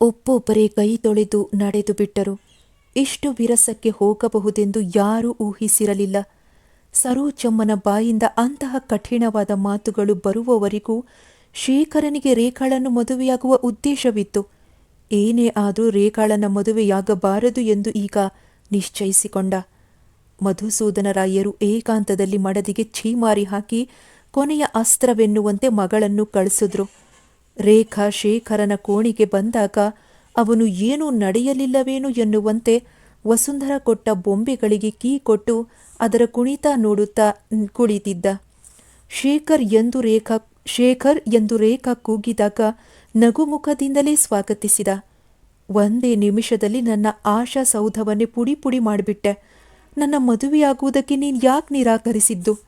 ಒಬ್ಬೊಬ್ಬರೇ ಕೈ ತೊಳೆದು ನಡೆದು ಬಿಟ್ಟರು. ಇಷ್ಟು ವಿರಸಕ್ಕೆ ಹೋಗಬಹುದೆಂದು ಯಾರೂ ಊಹಿಸಿರಲಿಲ್ಲ. ಸರೋಜಮ್ಮನ ಬಾಯಿಂದ ಅಂತಹ ಕಠಿಣವಾದ ಮಾತುಗಳು ಬರುವವರೆಗೂ ಶೇಖರನಿಗೆ ರೇಖಾಳನ್ನು ಮದುವೆಯಾಗುವ ಉದ್ದೇಶವಿತ್ತು. ಏನೇ ಆದರೂ ರೇಖಾಳನ ಮದುವೆಯಾಗಬಾರದು ಎಂದು ಈಗ ನಿಶ್ಚಯಿಸಿಕೊಂಡ. ಮಧುಸೂದನರಾಯರು ಏಕಾಂತದಲ್ಲಿ ಮಡದಿಗೆ ಛೀಮಾರಿ ಹಾಕಿ ಕೊನೆಯ ಅಸ್ತ್ರವೆನ್ನುವಂತೆ ಮಗಳನ್ನು ಕಳಿಸಿದ್ರು. ರೇಖಾ ಶೇಖರನ ಕೋಣಿಗೆ ಬಂದಾಗ ಅವನು ಏನೂ ನಡೆಯಲಿಲ್ಲವೇನು ಎನ್ನುವಂತೆ ವಸುಂಧರ ಕೊಟ್ಟ ಬೊಂಬೆಗಳಿಗೆ ಕೀ ಕೊಟ್ಟು ಅದರ ಕುಣಿತ ನೋಡುತ್ತಾ ಕುಳಿತಿದ್ದ. ಶೇಖರ್ ಎಂದು ರೇಖಾ, ಶೇಖರ್ ಎಂದು ರೇಖಾ ಕೂಗಿದಾಗ ನಗುಮುಖದಿಂದಲೇ ಸ್ವಾಗತಿಸಿದ. ಒಂದೇ ನಿಮಿಷದಲ್ಲಿ ನನ್ನ ಆಶಾ ಸೌಧವನ್ನೇ ಪುಡಿ ಪುಡಿ ಮಾಡಿಬಿಟ್ಟೆ. ನನ್ನ ಮದುವೆಯಾಗುವುದಕ್ಕೆ ನೀನು ಯಾಕೆ ನಿರಾಕರಿಸಿದ್ದು?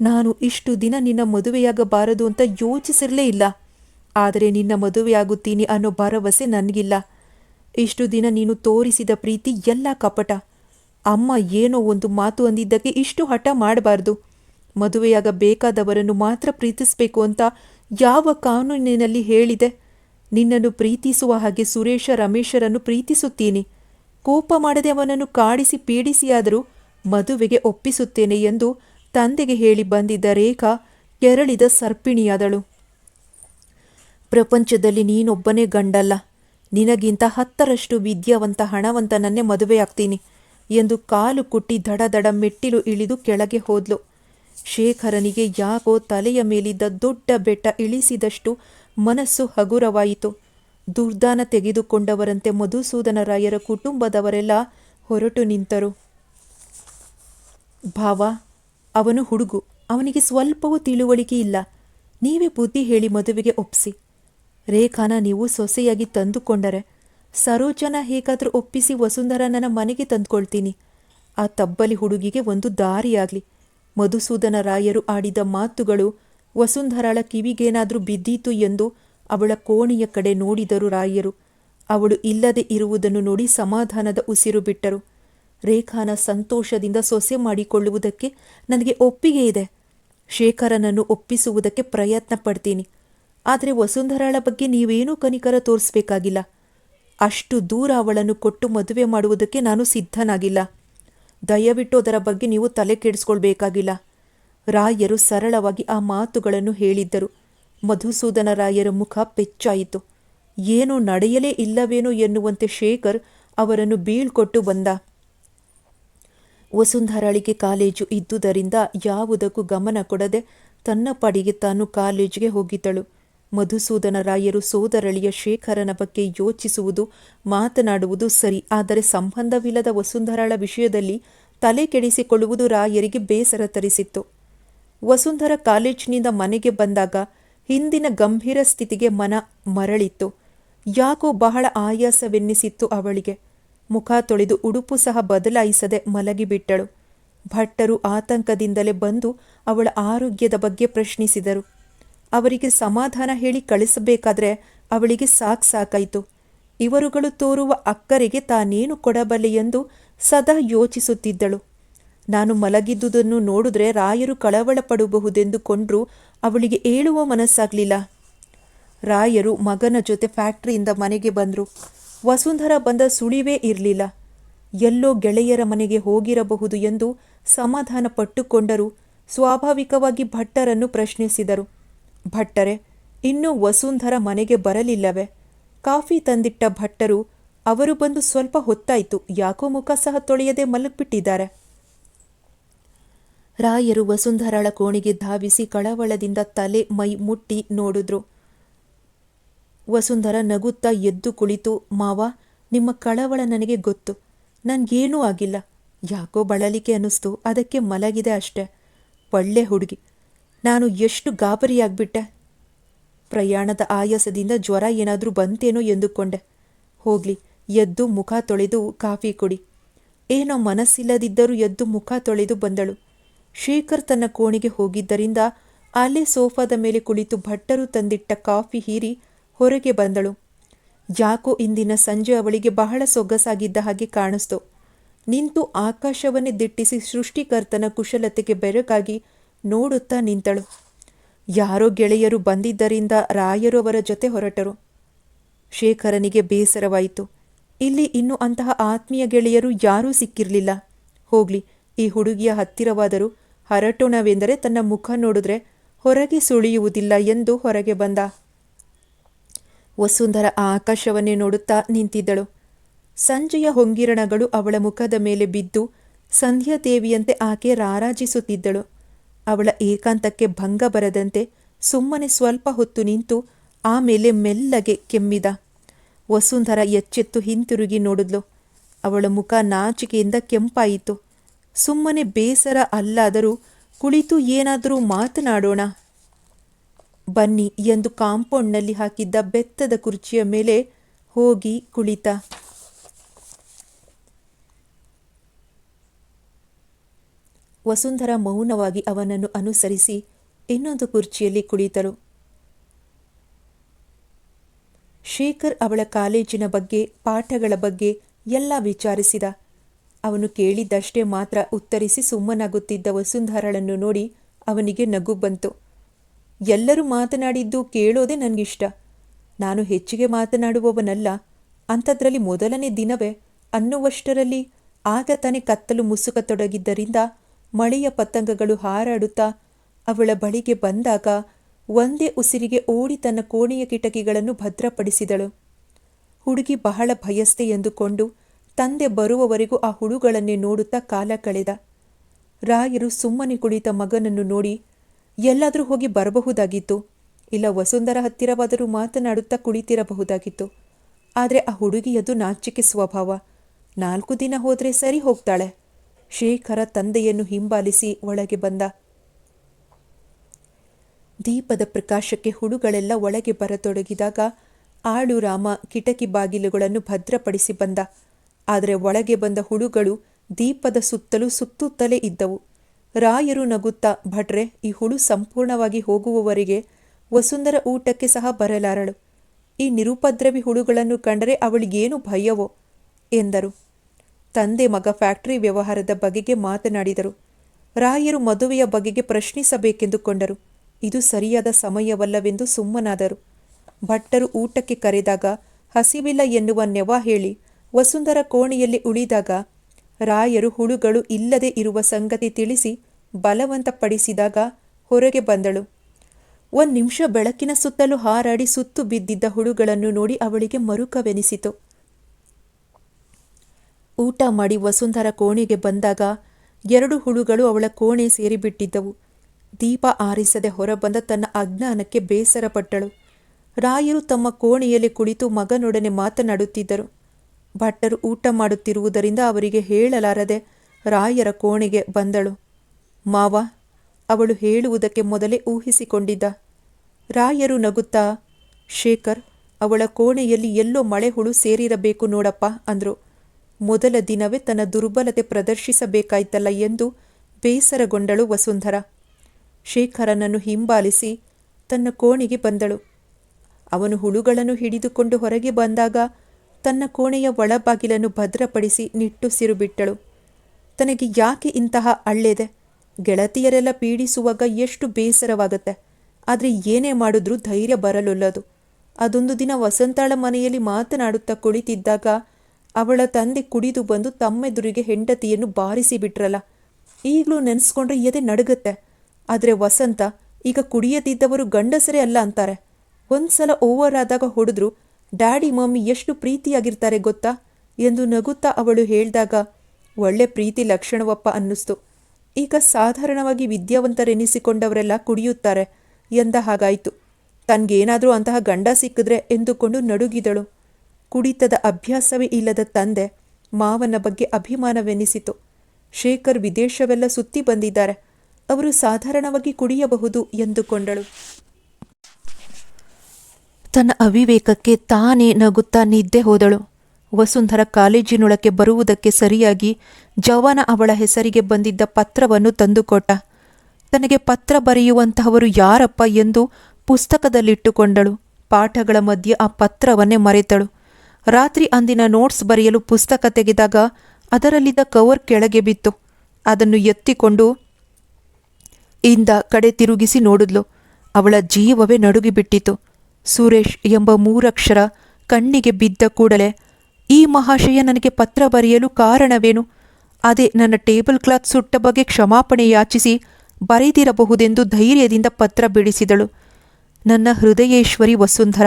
ನಾನು ಇಷ್ಟು ದಿನ ನಿನ್ನ ಮದುವೆಯಾಗಬಾರದು ಅಂತ ಯೋಚಿಸಿರಲೇ ಇಲ್ಲ. ಆದರೆ ನಿನ್ನ ಮದುವೆಯಾಗುತ್ತೀನಿ ಅನ್ನೋ ಭರವಸೆ ನನಗಿಲ್ಲ. ಇಷ್ಟು ದಿನ ನೀನು ತೋರಿಸಿದ ಪ್ರೀತಿ ಎಲ್ಲ ಕಪಟ. ಅಮ್ಮ ಏನೋ ಒಂದು ಮಾತು ಅಂದಿದ್ದಕ್ಕೆ ಇಷ್ಟು ಹಠ ಮಾಡಬಾರ್ದು. ಮದುವೆಯಾಗಬೇಕಾದವರನ್ನು ಮಾತ್ರ ಪ್ರೀತಿಸಬೇಕು ಅಂತ ಯಾವ ಕಾನೂನಿನಲ್ಲಿ ಹೇಳಿದೆ? ನಿನ್ನನ್ನು ಪ್ರೀತಿಸುವ ಹಾಗೆ ಸುರೇಶ ರಮೇಶರನ್ನು ಪ್ರೀತಿಸುತ್ತೀನಿ. ಕೋಪ ಮಾಡದೆ ಅವನನ್ನು ಕಾಡಿಸಿ ಪೀಡಿಸಿಯಾದರೂ ಮದುವೆಗೆ ಒಪ್ಪಿಸುತ್ತೇನೆ ಎಂದು ತಂದೆಗೆ ಹೇಳಿ ಬಂದಿದ್ದ ರೇಖಾ ಕೆರಳಿದ ಸರ್ಪಿಣಿಯಾದಳು. ಪ್ರಪಂಚದಲ್ಲಿ ನೀನೊಬ್ಬನೇ ಗಂಡಲ್ಲ. ನಿನಗಿಂತ ಹತ್ತರಷ್ಟು ವಿದ್ಯಾವಂತ ಹಣವಂತ ಹಣವಂತನನ್ನೇ ಮದುವೆಯಾಗ್ತೀನಿ ಎಂದು ಕಾಲು ಕುಟ್ಟಿ ದಡ ದಡ ಮೆಟ್ಟಿಲು ಇಳಿದು ಕೆಳಗೆ ಹೋದ್ಲು. ಶೇಖರನಿಗೆ ಯಾಕೋ ತಲೆಯ ಮೇಲಿದ್ದ ದೊಡ್ಡ ಬೆಟ್ಟ ಇಳಿಸಿದಷ್ಟು ಮನಸ್ಸು ಹಗುರವಾಯಿತು. ದುರ್ದಾನ ತೆಗೆದುಕೊಂಡವರಂತೆ ಮಧುಸೂದನರಾಯರ ಕುಟುಂಬದವರೆಲ್ಲ ಹೊರಟು ನಿಂತರು. ಭಾವ, ಅವನು ಹುಡುಗು. ಅವನಿಗೆ ಸ್ವಲ್ಪವೂ ತಿಳುವಳಿಕೆ ಇಲ್ಲ. ನೀವೇ ಬುದ್ಧಿ ಹೇಳಿ ಮದುವೆಗೆ ಒಪ್ಪಿಸಿ ರೇಖಾನ ನೀವು ಸೊಸೆಯಾಗಿ ತಂದುಕೊಂಡರೆ ಸರೋಜನ ಹೇಗಾದರೂ ಒಪ್ಪಿಸಿ ವಸುಂಧರನನ ಮನೆಗೆ ತಂದುಕೊಳ್ತೀನಿ. ಆ ತಬ್ಬಲಿ ಹುಡುಗಿಗೆ ಒಂದು ದಾರಿಯಾಗಲಿ. ಮಧುಸೂದನ ರಾಯರು ಆಡಿದ ಮಾತುಗಳು ವಸುಂಧರಾಳ ಕಿವಿಗೇನಾದರೂ ಬಿದ್ದೀತು ಎಂದು ಅವಳ ಕೋಣೆಯ ಕಡೆ ನೋಡಿದರು ರಾಯರು. ಅವಳು ಇಲ್ಲದೆ ಇರುವುದನ್ನು ನೋಡಿ ಸಮಾಧಾನದ ಉಸಿರು ಬಿಟ್ಟರು. ರೇಖಾನ ಸಂತೋಷದಿಂದ ಸೊಸೆ ಮಾಡಿಕೊಳ್ಳುವುದಕ್ಕೆ ನನಗೆ ಒಪ್ಪಿಗೆ ಇದೆ. ಶೇಖರನನ್ನು ಒಪ್ಪಿಸುವುದಕ್ಕೆ ಪ್ರಯತ್ನ ಪಡ್ತೀನಿ ಆದರೆ ವಸುಂಧರಾಳ ಬಗ್ಗೆ ನೀವೇನೂ ಕನಿಕರ ತೋರಿಸಬೇಕಾಗಿಲ್ಲ. ಅಷ್ಟು ದೂರ ಅವಳನ್ನು ಕೊಟ್ಟು ಮದುವೆ ಮಾಡುವುದಕ್ಕೆ ನಾನು ಸಿದ್ಧನಾಗಿಲ್ಲ. ದಯವಿಟ್ಟು ಅದರ ಬಗ್ಗೆ ನೀವು ತಲೆ ಕೆಡಿಸ್ಕೊಳ್ಬೇಕಾಗಿಲ್ಲ. ರಾಯರು ಸರಳವಾಗಿ ಆ ಮಾತುಗಳನ್ನು ಹೇಳಿದ್ದರು. ಮಧುಸೂದನ ರಾಯರ ಮುಖ ಪೆಚ್ಚಾಯಿತು ಏನು ನಡೆಯಲೇ ಇಲ್ಲವೇನೋ ಎನ್ನುವಂತೆ ಶೇಖರ್ ಅವರನ್ನು ಬೀಳ್ಕೊಟ್ಟು ಬಂದ. ವಸುಂಧರಾಳಿಗೆ ಕಾಲೇಜು ಇದ್ದುದರಿಂದ ಯಾವುದಕ್ಕೂ ಗಮನ ಕೊಡದೆ ತನ್ನ ಪಾಡಿಗೆ ತಾನು ಕಾಲೇಜಿಗೆ ಹೋಗಿದ್ದಳು. ಮಧುಸೂದನ ರಾಯರು ಸೋದರಳಿಯ ಶೇಖರನ ಬಗ್ಗೆ ಯೋಚಿಸುವುದು, ಮಾತನಾಡುವುದು ಸರಿ. ಆದರೆ ಸಂಬಂಧವಿಲ್ಲದ ವಸುಂಧರಾಳ ವಿಷಯದಲ್ಲಿ ತಲೆ ಕೆಡಿಸಿಕೊಳ್ಳುವುದು ರಾಯರಿಗೆ ಬೇಸರ ತರಿಸಿತ್ತು. ವಸುಂಧರ ಕಾಲೇಜಿನಿಂದ ಮನೆಗೆ ಬಂದಾಗ ಹಿಂದಿನ ಗಂಭೀರ ಸ್ಥಿತಿಗೆ ಮನ ಮರಳಿತ್ತು. ಯಾಕೋ ಬಹಳ ಆಯಾಸವೆನ್ನಿಸಿತ್ತು ಅವಳಿಗೆ. ಮುಖ ತೊಳೆದು ಉಡುಪು ಸಹ ಬದಲಾಯಿಸದೆ ಮಲಗಿಬಿಟ್ಟಳು. ಭಟ್ಟರು ಆತಂಕದಿಂದಲೇ ಬಂದು ಅವಳ ಆರೋಗ್ಯದ ಬಗ್ಗೆ ಪ್ರಶ್ನಿಸಿದರು. ಅವರಿಗೆ ಸಮಾಧಾನ ಹೇಳಿ ಕಳಿಸಬೇಕಾದ್ರೆ ಅವಳಿಗೆ ಸಾಕ್ ಸಾಕಾಯಿತು. ಇವರುಗಳು ತೋರುವ ಅಕ್ಕರಿಗೆ ತಾನೇನು ಕೊಡಬಲ್ಲೆ ಎಂದು ಸದಾ ಯೋಚಿಸುತ್ತಿದ್ದಳು. ನಾನು ಮಲಗಿದ್ದುದನ್ನು ನೋಡಿದ್ರೆ ರಾಯರು ಕಳವಳ ಪಡಬಹುದೆಂದುಕೊಂಡ್ರೂ ಅವಳಿಗೆ ಏಳುವ ಮನಸ್ಸಾಗಲಿಲ್ಲ. ರಾಯರು ಮಗನ ಜೊತೆ ಫ್ಯಾಕ್ಟ್ರಿಯಿಂದ ಮನೆಗೆ ಬಂದರು. ವಸುಂಧರ ಬಂದ ಸುಳಿವೇ ಇರಲಿಲ್ಲ. ಎಲ್ಲೋ ಗೆಳೆಯರ ಮನೆಗೆ ಹೋಗಿರಬಹುದು ಎಂದು ಸಮಾಧಾನ ಪಟ್ಟುಕೊಂಡರು. ಸ್ವಾಭಾವಿಕವಾಗಿ ಭಟ್ಟರನ್ನು ಪ್ರಶ್ನಿಸಿದರು. ಭಟ್ಟರೆ, ಇನ್ನೂ ವಸುಂಧರ ಮನೆಗೆ ಬರಲಿಲ್ಲವೆ. ಕಾಫಿ ತಂದಿಟ್ಟ ಭಟ್ಟರು, ಅವರು ಬಂದು ಸ್ವಲ್ಪ ಹೊತ್ತಾಯಿತು, ಯಾಕೋ ಮುಖ ಸಹ ತೊಳೆಯದೆ ಮಲಗಿಬಿಟ್ಟಿದ್ದಾರೆ. ರಾಯರು ವಸುಂಧರಳ ಕೋಣೆಗೆ ಧಾವಿಸಿ ಕಳವಳದಿಂದ ತಲೆ ಮೈ ಮುಟ್ಟಿ ನೋಡಿದ್ರು. ವಸುಂಧರ ನಗುತ್ತಾ ಎದ್ದು ಕುಳಿತು, ಮಾವ, ನಿಮ್ಮ ಕಳವಳ ನನಗೆ ಗೊತ್ತು. ನನ್ಗೇನೂ ಆಗಿಲ್ಲ. ಯಾಕೋ ಬಳಲಿಕೆ ಅನ್ನಿಸ್ತು, ಅದಕ್ಕೆ ಮಲಗಿದೆ ಅಷ್ಟೆ. ಒಳ್ಳೆ ಹುಡುಗಿ. ನಾನು ಎಷ್ಟು ಗಾಬರಿಯಾಗ್ಬಿಟ್ಟೆ? ಪ್ರಯಾಣದ ಆಯಾಸದಿಂದ ಜ್ವರ ಏನಾದರೂ ಬಂತೇನೋ ಎಂದುಕೊಂಡೆ. ಹೋಗ್ಲಿ, ಎದ್ದು ಮುಖ ತೊಳೆದು ಕಾಫಿ ಕುಡಿ. ಏನೋ ಮನಸ್ಸಿಲ್ಲದಿದ್ದರೂ ಎದ್ದು ಮುಖ ತೊಳೆದು ಬಂದಳು. ಶೇಖರ್ ತನ್ನ ಕೋಣೆಗೆ ಹೋಗಿದ್ದರಿಂದ ಅಲ್ಲೇ ಸೋಫಾದ ಮೇಲೆ ಕುಳಿತು ಭಟ್ಟರು ತಂದಿಟ್ಟ ಕಾಫಿ ಹೀರಿ ಹೊರಗೆ ಬಂದಳು. ಯಾಕೋ ಇಂದಿನ ಸಂಜೆ ಅವಳಿಗೆ ಬಹಳ ಸೊಗಸಾಗಿದ್ದ ಹಾಗೆ ಕಾಣಿಸ್ತು. ನಿಂತು ಆಕಾಶವನ್ನೇ ದಿಟ್ಟಿಸಿ ಸೃಷ್ಟಿಕರ್ತನ ಕುಶಲತೆಗೆ ಬೆರಗಾಗಿ ನೋಡುತ್ತಾ ನಿಂತಳು. ಯಾರೋ ಗೆಳೆಯರು ಬಂದಿದ್ದರಿಂದ ರಾಯರು ಅವರ ಜೊತೆ ಹೊರಟರು. ಶೇಖರನಿಗೆ ಬೇಸರವಾಯಿತು. ಇಲ್ಲಿ ಇನ್ನು ಅಂತಹ ಆತ್ಮೀಯ ಗೆಳೆಯರು ಯಾರೂ ಸಿಕ್ಕಿರಲಿಲ್ಲ. ಹೋಗ್ಲಿ, ಈ ಹುಡುಗಿಯ ಹತ್ತಿರವಾದರೂ ಹರಟೋಣವೆಂದರೆ ತನ್ನ ಮುಖ ನೋಡಿದ್ರೆ ಹೊರಗೆ ಸುಳಿಯುವುದಿಲ್ಲ ಎಂದು ಹೊರಗೆ ಬಂದ. ವಸುಂಧರ ಆಕಾಶವನ್ನೇ ನೋಡುತ್ತಾ ನಿಂತಿದ್ದಳು. ಸಂಜೆಯ ಹೊಂಗಿರಣಗಳು ಅವಳ ಮುಖದ ಮೇಲೆ ಬಿದ್ದು ಸಂಧ್ಯಾದೇವಿಯಂತೆ ಆಕೆ ರಾರಾಜಿಸುತ್ತಿದ್ದಳು. ಅವಳ ಏಕಾಂತಕ್ಕೆ ಭಂಗ ಬರದಂತೆ ಸುಮ್ಮನೆ ಸ್ವಲ್ಪ ಹೊತ್ತು ನಿಂತು ಆಮೇಲೆ ಮೆಲ್ಲಗೆ ಕೆಮ್ಮಿದ. ವಸುಂಧರ ಎಚ್ಚೆತ್ತು ಹಿಂತಿರುಗಿ ನೋಡಿದ್ಲು. ಅವಳ ಮುಖ ನಾಚಿಕೆಯಿಂದ ಕೆಂಪಾಯಿತು. ಸುಮ್ಮನೆ ಬೇಸರ ಅಲ್ಲಾದರೂ ಕುಳಿತು ಏನಾದರೂ ಮಾತನಾಡೋಣ. ಬನ್ನಿ ಎಂದು ಕಾಂಪೌಂಡ್ನಲ್ಲಿ ಹಾಕಿದ್ದ ಬೆತ್ತದ ಕುರ್ಚಿಯ ಮೇಲೆ ಹೋಗಿ ಕುಳಿತ. ವಸುಂಧರ ಮೌನವಾಗಿ ಅವನನ್ನು ಅನುಸರಿಸಿ ಇನ್ನೊಂದು ಕುರ್ಚಿಯಲ್ಲಿ ಕುಳಿತಳು. ಶೇಖರ್ ಅವಳ ಕಾಲೇಜಿನ ಬಗ್ಗೆ, ಪಾಠಗಳ ಬಗ್ಗೆ ಎಲ್ಲ ವಿಚಾರಿಸಿದ. ಅವನು ಕೇಳಿದ್ದಷ್ಟೇ ಮಾತ್ರ ಉತ್ತರಿಸಿ ಸುಮ್ಮನಾಗುತ್ತಿದ್ದ ವಸುಂಧರಳನ್ನು ನೋಡಿ ಅವನಿಗೆ ನಗು ಬಂತು. ಎಲ್ಲರೂ ಮಾತನಾಡಿದ್ದು ಕೇಳೋದೇ ನನಗಿಷ್ಟ. ನಾನು ಹೆಚ್ಚಿಗೆ ಮಾತನಾಡುವವನಲ್ಲ. ಅಂಥದ್ರಲ್ಲಿ ಮೊದಲನೇ ದಿನವೇ ಅನ್ನುವಷ್ಟರಲ್ಲಿ ಆಗ ತಾನೇ ಕತ್ತಲು ಮುಸುಕತೊಡಗಿದ್ದರಿಂದ ಮಳೆಯ ಪತಂಗಗಳು ಹಾರಾಡುತ್ತಾ ಅವಳ ಬಳಿಗೆ ಬಂದಾಗ ಒಂದೇ ಉಸಿರಿಗೆ ಓಡಿ ತನ್ನ ಕೋಣೆಯ ಕಿಟಕಿಗಳನ್ನು ಭದ್ರಪಡಿಸಿದಳು. ಹುಡುಗಿ ಬಹಳ ಭಯಸ್ತೆ ಎಂದುಕೊಂಡು ತಂದೆ ಬರುವವರೆಗೂ ಆ ಹುಡುಗಳನ್ನೇ ನೋಡುತ್ತಾ ಕಾಲ ಕಳೆದ. ರಾಯರು ಸುಮ್ಮನೆ ಕುಳಿತ ಮಗನನ್ನು ನೋಡಿ, ಎಲ್ಲಾದರೂ ಹೋಗಿ ಬರಬಹುದಾಗಿತ್ತು. ಇಲ್ಲ, ವಸುಂಧರ ಹತ್ತಿರವಾದರೂ ಮಾತನಾಡುತ್ತಾ ಕುಳಿತಿರಬಹುದಾಗಿತ್ತು. ಆದರೆ ಆ ಹುಡುಗಿಯದು ನಾಚಿಕೆ ಸ್ವಭಾವ. ನಾಲ್ಕು ದಿನ ಹೋದರೆ ಸರಿ ಹೋಗ್ತಾಳೆ. ಶೇಖರ ತಂದೆಯನ್ನು ಹಿಂಬಾಲಿಸಿ ಒಳಗೆ ಬಂದ. ದೀಪದ ಪ್ರಕಾಶಕ್ಕೆ ಹುಳುಗಳೆಲ್ಲ ಒಳಗೆ ಬರತೊಡಗಿದಾಗ ಆಳು ರಾಮ ಕಿಟಕಿ ಬಾಗಿಲುಗಳನ್ನು ಭದ್ರಪಡಿಸಿ ಬಂದ. ಆದರೆ ಒಳಗೆ ಬಂದ ಹುಳುಗಳು ದೀಪದ ಸುತ್ತಲೂ ಸುತ್ತುತ್ತಲೇ ಇದ್ದವು. ರಾಯರು ನಗುತ್ತಾ, ಭಟ್ರೆ, ಈ ಹುಳು ಸಂಪೂರ್ಣವಾಗಿ ಹೋಗುವವರೆಗೆ ವಸುಂಧರ ಊಟಕ್ಕೆ ಸಹ ಬರಲಾರಳು. ಈ ನಿರುಪದ್ರವಿ ಹುಳುಗಳನ್ನು ಕಂಡರೆ ಅವಳಿಗೇನು ಭಯವೋ? ಎಂದರು. ತಂದೆ ಮಗ ಫ್ಯಾಕ್ಟರಿ ವ್ಯವಹಾರದ ಬಗೆಗೆ ಮಾತನಾಡಿದರು. ರಾಯರು ಮದುವೆಯ ಬಗೆಗೆ ಪ್ರಶ್ನಿಸಬೇಕೆಂದುಕೊಂಡರು. ಇದು ಸರಿಯಾದ ಸಮಯವಲ್ಲವೆಂದು ಸುಮ್ಮನಾದರು. ಭಟ್ಟರು ಊಟಕ್ಕೆ ಕರೆದಾಗ, ಹಸಿವಿಲ್ಲ ಎನ್ನುವ ನೆವ ಹೇಳಿ. ವಸುಂಧರ ಕೋಣೆಯಲ್ಲಿ ಉಳಿದಾಗ, ರಾಯರು ಹುಳುಗಳು ಇಲ್ಲದೆ ಇರುವ ಸಂಗತಿ ತಿಳಿಸಿ ಬಲವಂತಪಡಿಸಿದಾಗ ಹೊರಗೆ ಬಂದಳು. ಒಂದು ನಿಮಿಷ ಬೆಳಕಿನ ಸುತ್ತಲೂ ಹಾರಾಡಿ ಸುತ್ತು ಬಿದ್ದಿದ್ದ ಹುಳುಗಳನ್ನು ನೋಡಿ ಅವಳಿಗೆ ಮರುಕವೆನಿಸಿತು. ಊಟ ಮಾಡಿ ವಸುಂಧರ ಕೋಣೆಗೆ ಬಂದಾಗ ಎರಡು ಹುಳುಗಳು ಅವಳ ಕೋಣೆ ಸೇರಿಬಿಟ್ಟಿದ್ದವು. ದೀಪ ಆರಿಸದೆ ಹೊರಬಂದ ತನ್ನ ಅಜ್ಞಾನಕ್ಕೆ ಬೇಸರಪಟ್ಟಳು. ರಾಯರು ತಮ್ಮ ಕೋಣೆಯಲ್ಲಿ ಕುಳಿತು ಮಗನೊಡನೆ ಮಾತನಾಡುತ್ತಿದ್ದರು. ಭಟ್ಟರು ಊಟ ಮಾಡುತ್ತಿರುವುದರಿಂದ ಅವರಿಗೆ ಹೇಳಲಾರದೆ ರಾಯರ ಕೋಣೆಗೆ ಬಂದಳು. ಮಾವ, ಅವಳು ಹೇಳುವುದಕ್ಕೆ ಮೊದಲೇ ಊಹಿಸಿಕೊಂಡಿದ್ದ. ರಾಯರು ನಗುತ್ತಾ, ಶೇಖರ್, ಅವಳ ಕೋಣೆಯಲ್ಲಿ ಎಲ್ಲೋ ಮಳೆ ಹುಳು ಸೇರಿರಬೇಕು ನೋಡಪ್ಪ ಅಂದರು. ಮೊದಲ ದಿನವೇ ತನ್ನ ದುರ್ಬಲತೆ ಪ್ರದರ್ಶಿಸಬೇಕಾಯ್ತಲ್ಲ ಎಂದು ಬೇಸರಗೊಂಡಳು ವಸುಂಧರ. ಶೇಖರನನ್ನು ಹಿಂಬಾಲಿಸಿ ತನ್ನ ಕೋಣೆಗೆ ಬಂದಳು. ಅವನು ಹುಳುಗಳನ್ನು ಹಿಡಿದುಕೊಂಡು ಹೊರಗೆ ಬಂದಾಗ ತನ್ನ ಕೋಣೆಯ ಒಳಬಾಗಿಲನ್ನು ಭದ್ರಪಡಿಸಿ ನಿಟ್ಟುಸಿರು ಬಿಟ್ಟಳು ತನಗೆ ಯಾಕೆ ಇಂತಹ ಅಳ್ಳೆದೆ? ಗೆಳತಿಯರೆಲ್ಲ ಪೀಡಿಸುವಾಗ ಎಷ್ಟು ಬೇಸರವಾಗುತ್ತೆ. ಆದರೆ ಏನೇ ಮಾಡಿದ್ರೂ ಧೈರ್ಯ ಬರಲೊಲ್ಲದು. ಅದೊಂದು ದಿನ ವಸಂತಾಳ ಮನೆಯಲ್ಲಿ ಮಾತನಾಡುತ್ತಾ ಕುಳಿತಿದ್ದಾಗ ಅವಳ ತಂದೆ ಕುಡಿದು ಬಂದು ತಮ್ಮೆದುರಿಗೆ ಹೆಂಡತಿಯನ್ನು ಬಾರಿಸಿ ಬಿಟ್ರಲ್ಲ. ಈಗಲೂ ನೆನೆಸ್ಕೊಂಡ್ರೆ ಎದೆ ನಡುಗುತ್ತೆ. ಆದರೆ ವಸಂತ, ಈಗ ಕುಡಿಯದಿದ್ದವರು ಗಂಡಸರೇ ಅಲ್ಲ ಅಂತಾರೆ. ಒಂದ್ಸಲ ಓವರ್ ಆದಾಗ ಹೊಡೆದ್ರು, ಡ್ಯಾಡಿ, ಮಮ್ಮಿ ಎಷ್ಟು ಪ್ರೀತಿಯಾಗಿರ್ತಾರೆ ಗೊತ್ತಾ? ಎಂದು ನಗುತ್ತಾ ಅವಳು ಹೇಳಿದಾಗ, ಒಳ್ಳೆ ಪ್ರೀತಿ ಲಕ್ಷಣವಪ್ಪ ಅನ್ನಿಸ್ತು. ಈಗ ಸಾಧಾರಣವಾಗಿ ವಿದ್ಯಾವಂತರೆನಿಸಿಕೊಂಡವರೆಲ್ಲ ಕುಡಿಯುತ್ತಾರೆ ಎಂದ ಹಾಗಾಯಿತು. ತನ್ಗೇನಾದರೂ ಅಂತಹ ಗಂಡ ಸಿಕ್ಕಿದ್ರೆ ಎಂದುಕೊಂಡು ನಡುಗಿದಳು. ಕುಡಿತದ ಅಭ್ಯಾಸವೇ ಇಲ್ಲದ ತಂದೆ ಮಾವನ ಬಗ್ಗೆ ಅಭಿಮಾನವೆನಿಸಿತು. ಶೇಖರ್ ವಿದೇಶವೆಲ್ಲ ಸುತ್ತಿ ಬಂದಿದ್ದಾರೆ. ಅವರು ಸಾಧಾರಣವಾಗಿ ಕುಡಿಯಬಹುದು ಎಂದುಕೊಂಡಳು. ತನ್ನ ಅವಿವೇಕಕ್ಕೆ ತಾನೇ ನಗುತ್ತಾ ನಿದ್ದೆ ಹೋದಳು. ವಸುಂಧರ ಕಾಲೇಜಿನೊಳಕ್ಕೆ ಬರುವುದಕ್ಕೆ ಸರಿಯಾಗಿ ಜವನ ಅವಳ ಹೆಸರಿಗೆ ಬಂದಿದ್ದ ಪತ್ರವನ್ನು ತಂದುಕೊಟ್ಟ. ತನಗೆ ಪತ್ರ ಬರೆಯುವಂತಹವರು ಯಾರಪ್ಪ ಎಂದು ಪುಸ್ತಕದಲ್ಲಿಟ್ಟುಕೊಂಡಳು. ಪಾಠಗಳ ಮಧ್ಯೆ ಆ ಪತ್ರವನ್ನೇ ಮರೆತಳು. ರಾತ್ರಿ ಅಂದಿನ ನೋಟ್ಸ್ ಬರೆಯಲು ಪುಸ್ತಕ ತೆಗೆದಾಗ ಅದರಲ್ಲಿದ್ದ ಕವರ್ ಕೆಳಗೆ ಬಿತ್ತು. ಅದನ್ನು ಎತ್ತಿಕೊಂಡು ಇಂದ ಕಡೆ ತಿರುಗಿಸಿ ನೋಡಿದ್ಲು. ಅವಳ ಜೀವವೇ ನಡುಗಿಬಿಟ್ಟಿತು ಸುರೇಶ್ ಎಂಬ ಮೂರಕ್ಷರ ಕಣ್ಣಿಗೆ ಬಿದ್ದ ಕೂಡಲೇ, ಈ ಮಹಾಶಯ ನನಗೆ ಪತ್ರ ಬರೆಯಲು ಕಾರಣವೇನು? ಅದೇ ನನ್ನ ಟೇಬಲ್ ಕ್ಲಾತ್ ಸುಟ್ಟ ಬಗ್ಗೆ ಕ್ಷಮಾಪಣೆ ಯಾಚಿಸಿ ಬರೆದಿರಬಹುದೆಂದು ಧೈರ್ಯದಿಂದ ಪತ್ರ ಬಿಡಿಸಿದಳು. ನನ್ನ ಹೃದಯೇಶ್ವರಿ ವಸುಂಧರ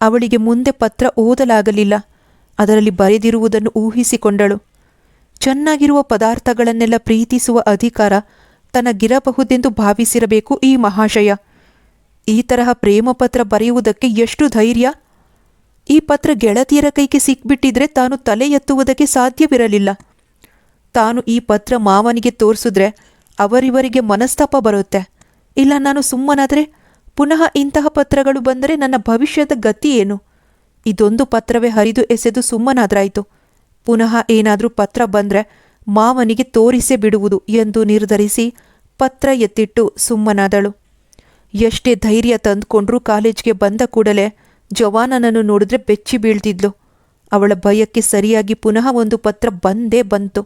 ಅವಳಿಗೆ ಮುಂದೆ ಪತ್ರ ಓದಲಾಗಲಿಲ್ಲ. ಅದರಲ್ಲಿ ಬರೆದಿರುವುದನ್ನು ಊಹಿಸಿಕೊಂಡಳು. ಚೆನ್ನಾಗಿರುವ ಪದಾರ್ಥಗಳನ್ನೆಲ್ಲ ಪ್ರೀತಿಸುವ ಅಧಿಕಾರ ತನಗಿರಬಹುದೆಂದು ಭಾವಿಸಿರಬೇಕು ಈ ಮಹಾಶಯ. ಈ ತರಹ ಪ್ರೇಮ ಪತ್ರ ಬರೆಯುವುದಕ್ಕೆ ಎಷ್ಟು ಧೈರ್ಯ? ಈ ಪತ್ರ ಗೆಳತಿಯರ ಕೈಗೆ ಸಿಕ್ಬಿಟ್ಟಿದ್ರೆ ತಾನು ತಲೆ ಎತ್ತುವುದಕ್ಕೆ ಸಾಧ್ಯವಿರಲಿಲ್ಲ. ತಾನು ಈ ಪತ್ರ ಮಾವನಿಗೆ ತೋರಿಸಿದ್ರೆ ಅವರಿವರಿಗೆ ಮನಸ್ತಾಪ ಬರುತ್ತೆ. ಇಲ್ಲ ನಾನು ಸುಮ್ಮನಾದರೆ? ಪುನಃ ಇಂತಹ ಪತ್ರಗಳು ಬಂದರೆ ನನ್ನ ಭವಿಷ್ಯದ ಗತಿ ಏನು? ಇದೊಂದು ಪತ್ರವೇ ಹರಿದು ಎಸೆದು ಸುಮ್ಮನಾದ್ರಾಯ್ತು. ಪುನಃ ಏನಾದರೂ ಪತ್ರ ಬಂದರೆ ಮಾವನಿಗೆ ತೋರಿಸೇ ಬಿಡುವುದು ಎಂದು ನಿರ್ಧರಿಸಿ ಪತ್ರ ಎತ್ತಿಟ್ಟು ಸುಮ್ಮನಾದಳು. ಎಷ್ಟೇ ಧೈರ್ಯ ತಂದುಕೊಂಡ್ರೂ ಕಾಲೇಜ್ಗೆ ಬಂದ ಕೂಡಲೇ ಜವಾನನನ್ನು ನೋಡಿದ್ರೆ ಬೆಚ್ಚಿ ಬೀಳ್ತಿದ್ಲು. ಅವಳ ಭಯಕ್ಕೆ ಸರಿಯಾಗಿ ಪುನಃ ಒಂದು ಪತ್ರ ಬಂದೇ ಬಂತು.